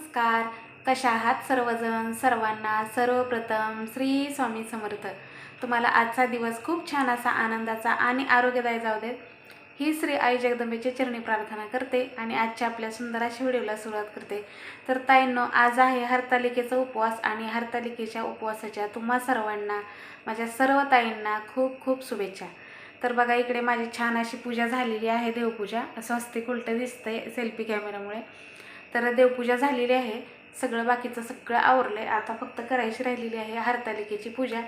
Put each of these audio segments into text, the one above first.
नमस्कार. कशा आहात सर्वजण? सर्वांना सर्वप्रथम श्री स्वामी समर्थ. तुम्हाला आजचा दिवस खूप छान असा आनंदाचा आणि आरोग्यदायी जाऊ देत. ही श्री आई जगदंबेची चरणी प्रार्थना करते आणि आजच्या आपल्या सुंदर अशा व्हिडिओला सुरुवात करते. तर ताईंनो आज आहे हरतालिकेचा उपवास आणि हरतालिकेच्या उपवासाच्या तुम्हा सर्वांना माझ्या सर्व ताईंना खूप खूप शुभेच्छा. तर बघा इकडे माझी छान अशी पूजा झालेली आहे देवपूजा. स्वस्तिक उलटं दिसतंय सेल्फी कॅमेरामुळे. तर देवपूजा झालेली आहे. सगळं बाकीचं सगळं आवरलं आहे आता फक्त करायची राहिलेली आहे हरतालिकेची पूजा.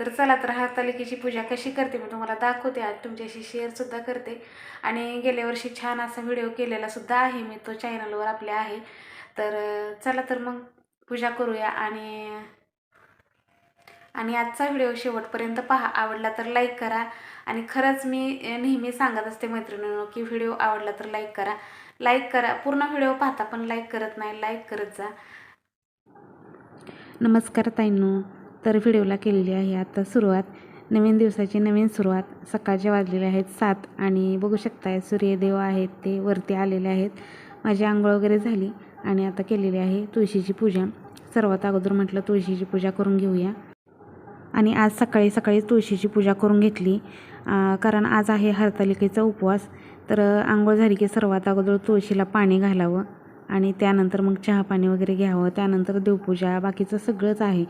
तर चला तर हरतालिकेची पूजा कशी करते मी तुम्हाला दाखवते आज तुमच्याशी शेअरसुद्धा करते. आणि गेल्या वर्षी छान असा व्हिडिओ केलेलासुद्धा आहे मी. तो चॅनलवर आपल्या आहे. तर चला तर मग पूजा करूया आणि आणि आजचा व्हिडिओ शेवटपर्यंत पहा. आवडला तर लाईक करा. आणि खरंच मी नेहमी सांगत असते मैत्रिणींनो की व्हिडिओ आवडला तर लाईक करा. लाईक करा. पूर्ण व्हिडिओ पाहता पण लाईक करत नाही. लाईक करत जा. नमस्कार ताईंनो. तर व्हिडिओला केलेली आहे आता सुरुवात. नवीन दिवसाची नवीन सुरुवात. सकाळचे वाजलेले आहेत सात आणि बघू शकताय सूर्यदेव आहेत ते वरती आलेले आहेत. माझी आंघोळ वगैरे झाली आणि आता केलेली आहे तुळशीची पूजा. सर्वात अगोदर म्हटलं तुळशीची पूजा करून घेऊया. आणि आज सकाळी सकाळी तुळशीची पूजा करून घेतली. कारण आज आहे हरतालिकेचा उपवास. तर आंघोळ झाली की सर्वात अगोदर तुळशीला पाणी घालावं आणि त्यानंतर मग चहा पाणी वगैरे घ्यावं. त्यानंतर देवपूजा बाकीचं सगळंच आहे.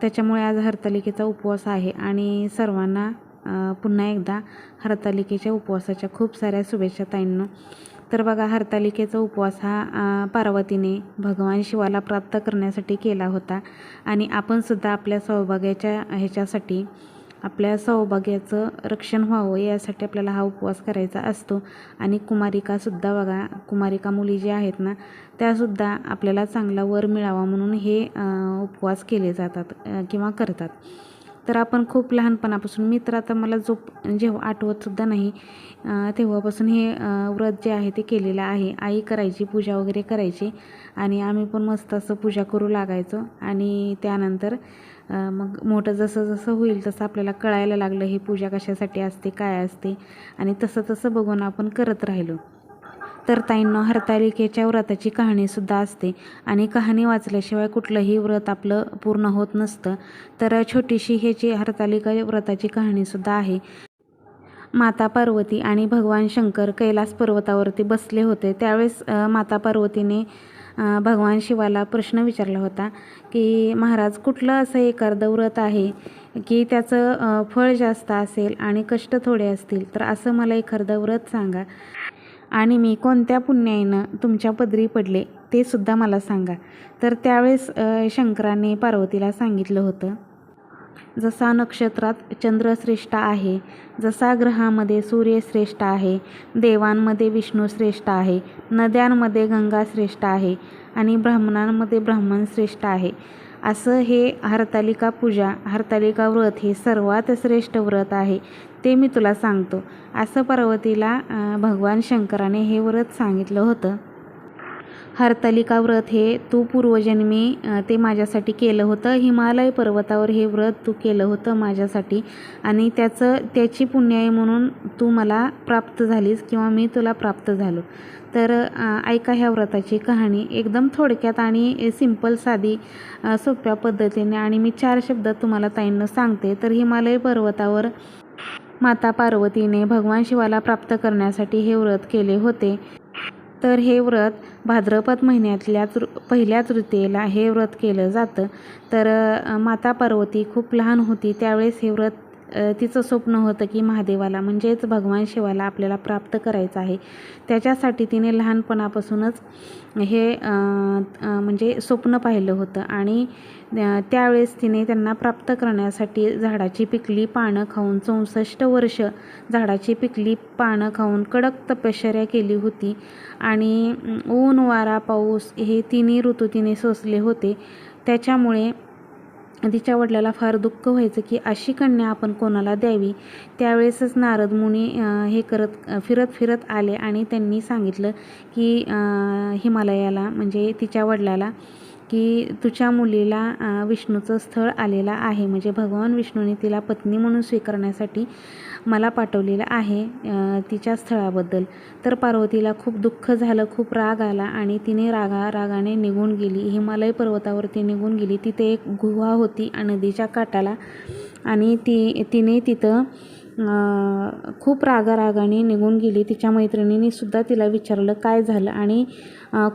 त्याच्यामुळे आज हरतालिकेचा उपवास आहे आणि सर्वांना पुन्हा एकदा हरतालिकेच्या उपवासाच्या खूप साऱ्या शुभेच्छा ताईंनो. तर बघा हरतालिकेचा उपवास हा पार्वतीने भगवान शिवाला प्राप्त करण्यासाठी केला होता. आणि आपणसुद्धा आपल्या सौभाग्याच्या ह्याच्यासाठी आपल्या सौभाग्याचं रक्षण व्हावं यासाठी आपल्याला हा उपवास करायचा असतो. आणि कुमारिकासुद्धा बघा कुमारिका मुली ज्या आहेत ना त्यासुद्धा आपल्याला चांगला वर मिळावा म्हणून हे उपवास केले जातात किंवा करतात. तर आपण खूप लहानपणापासून मी तर आता मला झोप म्हणजे जेव्हा आठवतसुद्धा नाही. तेव्हापासून हे व्रत जे आहे ते केलेलं आहे. आई करायची पूजा वगैरे करायची आणि आम्ही पण मस्त असं पूजा करू लागायचो आणि त्यानंतर मग मोठं जसं जसं होईल तसं आपल्याला कळायला लागलं ही पूजा कशासाठी असते काय असते आणि तसं तसं बघून आपण करत राहिलो. तर ताईंनो हरतालिकेच्या व्रताची कहाणीसुद्धा असते. आणि कहाणी वाचल्याशिवाय कुठलंही व्रत आपलं पूर्ण होत नसतं. तर छोटीशी ह्याची हरतालिका व्रताची कहाणीसुद्धा आहे. माता पार्वती आणि भगवान शंकर कैलास पर्वतावरती बसले होते. त्यावेळेस माता पार्वतीने भगवान शिवाला प्रश्न विचारला होता की महाराज कुठलं असं एखादं व्रत आहे की त्याचं फळ जास्त असेल आणि कष्ट थोडे असतील? तर असं मला एखादं व्रत सांगा. आणि मी कोणत्या पुण्याईनं तुमच्या पदरी पडले ते सुद्धा मला सांगा. तर त्यावेळेस शंकराने पार्वतीला सांगितलं होतं जसा नक्षत्रात चंद्र श्रेष्ठ आहे जसा ग्रहामध्ये सूर्य श्रेष्ठ आहे देवांमध्ये विष्णू श्रेष्ठ आहे नद्यांमध्ये गंगा श्रेष्ठ आहे आणि ब्राह्मणांमध्ये ब्राह्मण श्रेष्ठ आहे असं हे हरतालिका पूजा हरतालिका व्रत हे सर्वात श्रेष्ठ व्रत आहे. ते मी तुला सांगतो. असं पार्वतीला भगवान शंकराने हे व्रत सांगितलं होतं. हरतालिका व्रत हे तू पूर्वजन्मी ते माझ्यासाठी केलं होतं. हिमालय पर्वतावर हे व्रत तू केलं होतं माझ्यासाठी. आणि त्याचं त्याची पुण्याई म्हणून तू मला प्राप्त झालीस किंवा मी तुला प्राप्त झालो. तर ऐका ह्या व्रताची कहाणी. एकदम थोडक्यात आणि सिंपल साधी सोप्या पद्धतीने आणि मी चार शब्दात तुम्हाला ताईंना सांगते. तर हिमालय पर्वतावर माता पार्वतीने भगवान शिवाला प्राप्त करण्यासाठी हे व्रत केले होते. तर हे व्रत भाद्रपद महिन्यातल्या तृ पहिल्या तृतीयेला हे व्रत केलं जातं. तर माता पार्वती खूप लहान होती त्यावेळेस हे व्रत तिचं स्वप्न होतं की महादेवाला म्हणजेच भगवान शिवाला आपल्याला प्राप्त करायचं आहे. त्याच्यासाठी तिने लहानपणापासूनच हे म्हणजे स्वप्न पाहिलं होतं. आणि त्यावेळेस तिने त्यांना प्राप्त करण्यासाठी झाडाची पिकली पानं खाऊन चौसष्ट वर्ष झाडाची पिकली पानं खाऊन कडक तपश्चर्या केली होती. आणि ऊन वारा पाऊस हे तिन्ही ऋतू तिने सोसले होते. त्याच्यामुळे तिच्या वडिलाला फार दुःख व्हायचं की अशी कन्या आपण कोणाला द्यावी? त्यावेळेसच नारद मुनी हे करत फिरत फिरत आले आणि त्यांनी सांगितलं की हिमालयाला म्हणजे तिच्या वडिलाला की तुझ्या मुलीला विष्णूचं स्थळ आलेलं आहे. म्हणजे भगवान विष्णूने तिला पत्नी म्हणून स्वीकारण्यासाठी मला पाठवलेलं आहे तिच्या स्थळाबद्दल. तर पार्वतीला खूप दुःख झालं खूप राग आला आणि तिने रागा रागाने निघून गेली. हिमालय पर्वतावरती निघून गेली. तिथे एक गुहा होती नदीच्या काठाला. आणि ती तिने तिथं खूप रागारागाने निघून गेली. तिच्या मैत्रिणीनीसुद्धा तिला विचारलं काय झालं आणि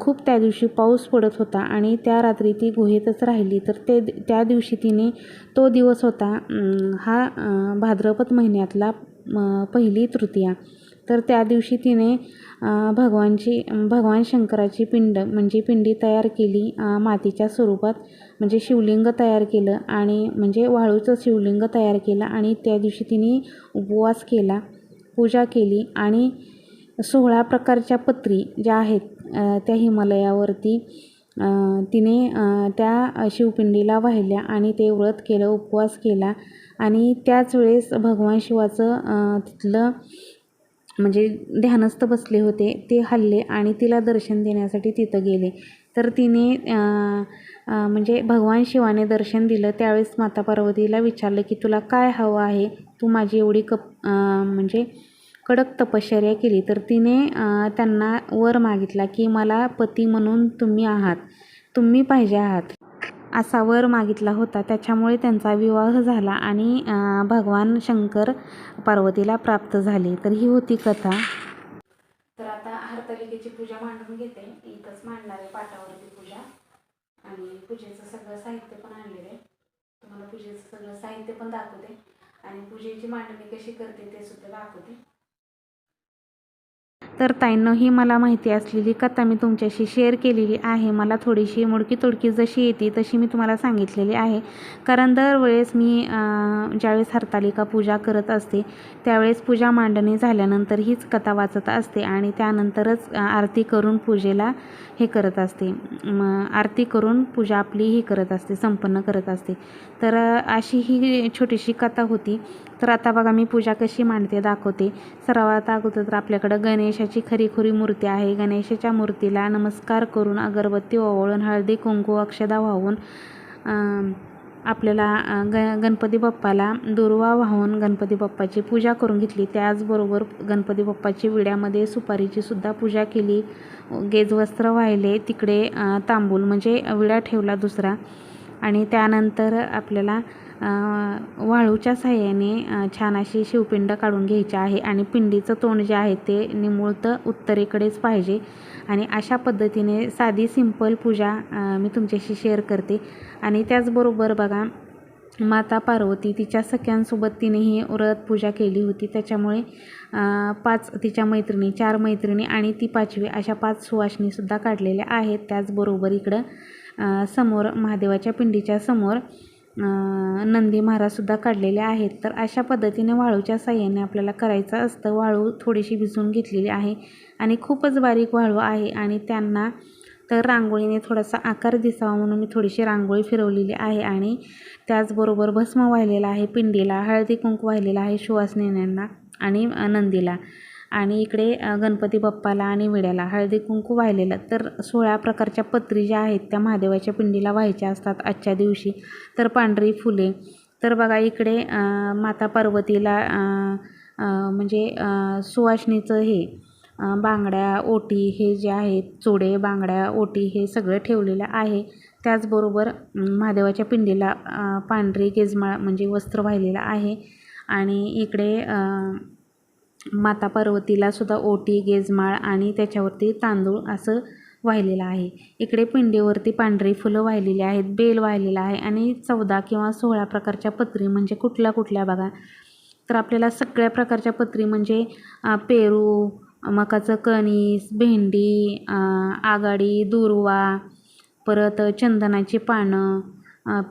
खूप त्या दिवशी पाऊस पडत होता आणि त्या रात्री ती गुहेतच राहिली. तर ते त्या दिवशी तिने तो दिवस होता हा भाद्रपद महिन्यातला पहिली तृतीया. तर त्या दिवशी तिने भगवानची भगवान शंकराची पिंड म्हणजे पिंडी तयार केली मातीच्या स्वरूपात. म्हणजे शिवलिंग तयार केलं आणि म्हणजे वाळूचं शिवलिंग तयार केलं आणि त्या दिवशी तिने उपवास केला पूजा केली आणि सोळा प्रकारच्या पत्री ज्या आहेत त्या हिमालयावरती तिने त्या शिवपिंडीला वाहिल्या आणि ते व्रत केलं उपवास केला. आणि त्याच वेळेस भगवान शिवाचं तिथलं म्हणजे ध्यानस्थ बसले होते ते हल्ले आणि तिला दर्शन देण्यासाठी तिथं गेले. तर तिने म्हणजे भगवान शिवाने दर्शन दिलं. त्यावेळेस माता पार्वतीला विचारलं की तुला काय हवं आहे? तू माझी एवढी कप म्हणजे कडक तपश्चर्या केली. तर तिने त्यांना वर मागितला की मला पती म्हणून तुम्ही आहात. तुम्ही पाहिजे आहात. असा वर मागितला होता. त्याच्यामुळे त्यांचा विवाह झाला आणि भगवान शंकर पार्वतीला प्राप्त झाले. तर ही होती कथा. तर आता हरतालिकेची पूजा मांडून घेते. इथंच मांडणार आहे पाटावरती पूजा. आणि पूजेचं सगळं साहित्य पण आणलेलं आहे. तुम्हाला पूजेचं सगळं साहित्य पण दाखवते. आणि पूजेची मांडणी कशी करते ते सुद्धा दाखवते. तर ताईंनो ही मला माहिती असलेली कथा मी तुमच्याशी शेअर केलेली आहे. मला थोडीशी मुडकी तोडकी जशी येते तशी मी तुम्हाला सांगितलेली आहे. कारण दरवेळेस मी ज्यावेळेस हरतालिका पूजा करत असते त्यावेळेस पूजा मांडणी झाल्यानंतर हीच कथा वाचत असते आणि त्यानंतरच आरती करून पूजेला हे करत असते. आरती करून पूजा आपली ही करत असते संपन्न करत असते. तर अशी ही छोटीशी कथा होती. तर आता बघा मी पूजा कशी मांडते दाखवते. सर्वात अगोदर तर आपल्याकडं गणेशाची खरीखुरी मूर्ती आहे. गणेशाच्या मूर्तीला नमस्कार करून अगरबत्ती ओवळून हळदी कुंकू अक्षदा वाहून आपल्याला ग गणपती बाप्पाला दुर्वा वाहून गणपती बाप्पाची पूजा करून घेतली. त्याचबरोबर गणपती बाप्पाची विड्यामध्ये सुपारीची सुद्धा पूजा केली. गेजवस्त्र वाहिले तिकडे तांबूल म्हणजे विडा ठेवला दुसरा. आणि त्यानंतर आपल्याला वाळूच्या साह्याने छान अशी शिवपिंड काढून घ्यायची आहे आणि पिंडीचं तोंड जे आहे ते निमुळतं उत्तरेकडेच पाहिजे. आणि अशा पद्धतीने साधी सिंपल पूजा मी तुमच्याशी शेअर करते. आणि त्याचबरोबर बघा माता पार्वती तिच्या सख्यांसोबत तिने ही व्रत पूजा केली होती. त्याच्यामुळे पाच तिच्या मैत्रिणी चार मैत्रिणी आणि ती पाचवी अशा पाच सुवासिनीसुद्धा काढलेल्या आहेत. त्याचबरोबर इकडं समोर महादेवाच्या पिंडीच्या समोर नंदी महाराजसुद्धा काढलेले आहेत. तर अशा पद्धतीने वाळूच्या साह्याने आपल्याला करायचं असतं. वाळू थोडीशी भिजवून घेतलेली आहे आणि खूपच बारीक वाळू आहे आणि त्यांना तर रांगोळीने थोडासा आकार दिसावा म्हणून मी थोडीशी रांगोळी फिरवलेली आहे आणि त्याचबरोबर भस्म वाहिलेला आहे पिंडीला हळदी कुंकू वाहिलेला आहे सुवासिनींना आणि नंदीला. आणि इकडे गणपती बाप्पाला आणि विड्याला हळदी कुंकू वाहिलेलं. तर सोळा प्रकारच्या पत्री ज्या आहेत त्या महादेवाच्या पिंडीला व्हायच्या असतात आजच्या दिवशी. तर पांढरी फुले. तर बघा इकडे माता पार्वतीला म्हणजे अ, सुवासिनीचं हे बांगड्या ओटी हे जे आहेत चुडे बांगड्या ओटी हे सगळं ठेवलेलं आहे. त्याचबरोबर महादेवाच्या पिंडीला पांढरी गेजमाळ म्हणजे वस्त्र वाहिलेलं आहे. आणि इकडे माता पार्वतीला सुद्धा ओटी गेजमाळ आणि त्याच्यावरती तांदूळ असं वाहिलेलं आहे. इकडे पिंडीवरती पांढरी फुलं वाहिलेली आहेत बेल वाहिलेला आहे आणि चौदा किंवा सोळा प्रकारच्या पत्री म्हणजे कुठल्या कुठल्या बघा. तर आपल्याला सगळ्या प्रकारच्या पत्री म्हणजे पेरू मकाचं कणीस भेंडी आघाडी आगाडी दुर्वा परत चंदनाची पानं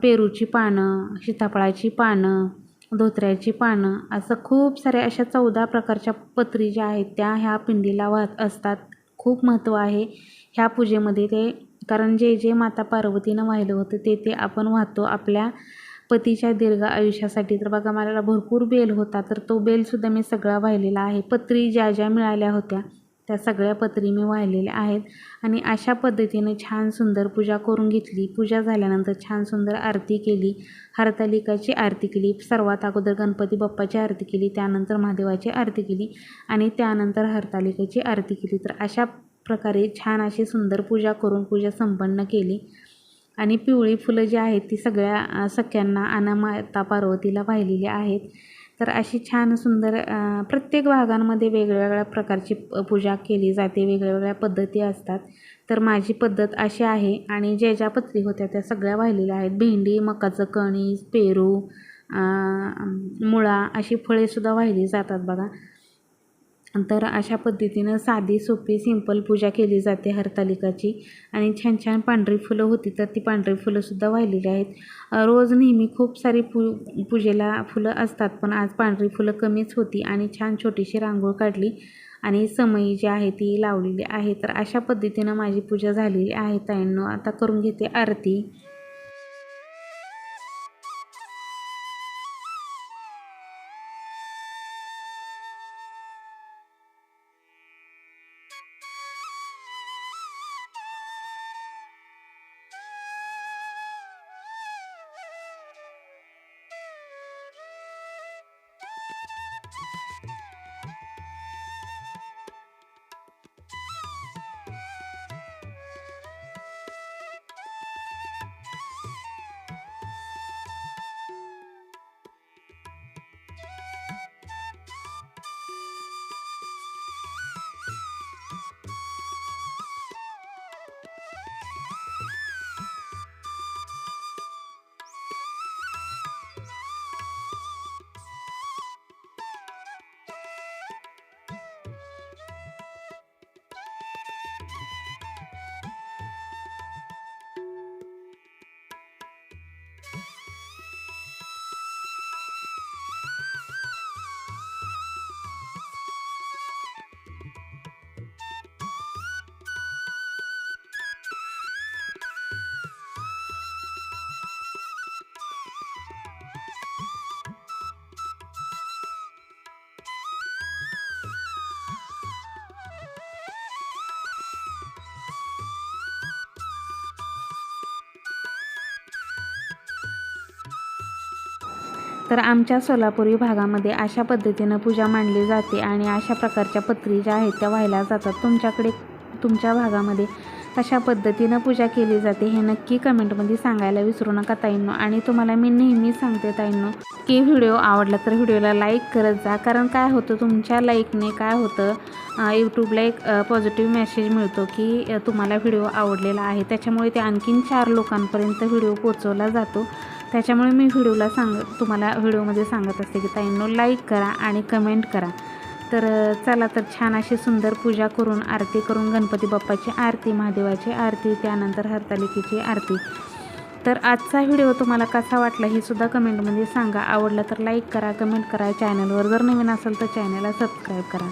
पेरूची पानं सीताफळाची पानं धोत्र्याची पानं. असं खूप साऱ्या अशा चौदा प्रकारच्या पत्री ज्या आहेत त्या ह्या पिंडीला वाहत असतात. खूप महत्त्व आहे ह्या पूजेमध्ये ते. कारण जे जे माता पार्वतीनं वाहिलं होतं ते ते आपण वाहतो आपल्या पतीच्या दीर्घ आयुष्यासाठी. तर बघा मला भरपूर बेल होता तर तो बेलसुद्धा मी सगळा वाहिलेला आहे. पत्री ज्या ज्या मिळाल्या होत्या त्या सगळ्या पत्री मी वाहिलेल्या आहेत. आणि अशा पद्धतीने छान सुंदर पूजा करून घेतली. पूजा झाल्यानंतर छान सुंदर आरती केली. हरतालिकाची आरती केली. सर्वात अगोदर गणपती बाप्पाची आरती केली. त्यानंतर महादेवाची आरती केली. आणि त्यानंतर हरतालिकेची आरती केली. तर अशा प्रकारे छान अशी सुंदर पूजा करून पूजा संपन्न केली. आणि पिवळी फुलं जी आहेत ती सगळ्या सख्यांना अनामाता माता पार्वतीला वाहिलेली आहेत. तर अशी छान सुंदर प्रत्येक भागांमध्ये वेगवेगळ्या प्रकारची पूजा केली जाते वेगळ्या पद्धती असतात. तर माझी पद्धत अशी आहे आणि ज्या ज्या पत्री होत्या त्या सगळ्या वाहिलेल्या आहेत. भेंडी मकाचं कणीस पेरू मुळा अशी फळेसुद्धा वाहिली जातात बघा. तर अशा पद्धतीनं साधी सोपी सिंपल पूजा केली जाते हरतालिकाची. आणि छान छान पांढरी फुलं होती तर ती पांढरी फुलंसुद्धा वाहिलेली आहेत. रोज नेहमी खूप सारी पू पूजेला फुलं असतात पण आज पांढरी फुलं कमीच होती आणि छान छोटीशी रांगोळ काढली आणि समई जी आहे ती लावलेली आहे. तर अशा पद्धतीनं माझी पूजा झालेली आहे. ताईंनो आता करून घेते आरती. तर आमच्या सोलापुरी भागामध्ये अशा पद्धतीनं पूजा मांडली जाते आणि अशा प्रकारच्या पत्री ज्या आहेत त्या व्हायला जातात. तुमच्याकडे तुमच्या भागामध्ये कशा पद्धतीनं पूजा केली जाते हे नक्की कमेंटमध्ये सांगायला विसरू नका ताईंनो. आणि तुम्हाला मी नेहमी सांगते ताईंनो की व्हिडिओ आवडला तर व्हिडिओला लाईक करत जा. कारण काय होतं तुमच्या लाईकने काय होतं यूट्यूबला एक पॉझिटिव्ह मेसेज मिळतो की तुम्हाला व्हिडिओ आवडलेला आहे. त्याच्यामुळे ते आणखीन चार लोकांपर्यंत व्हिडिओ पोचवला जातो. त्याच्यामुळे मी व्हिडिओला सांग तुम्हाला व्हिडिओमध्ये सांगत असते की ताईंनो लाईक करा आणि कमेंट करा. तर चला तर छान अशी सुंदर पूजा करून आरती करून गणपती बाप्पाची आरती महादेवाची आरती त्यानंतर हरतालिकेची आरती. तर आजचा व्हिडिओ तुम्हाला कसा वाटला हे सुद्धा कमेंटमध्ये सांगा. आवडला तर लाईक करा कमेंट करा. चॅनलवर जर नवीन असेल तर चॅनलला सबस्क्राईब करा.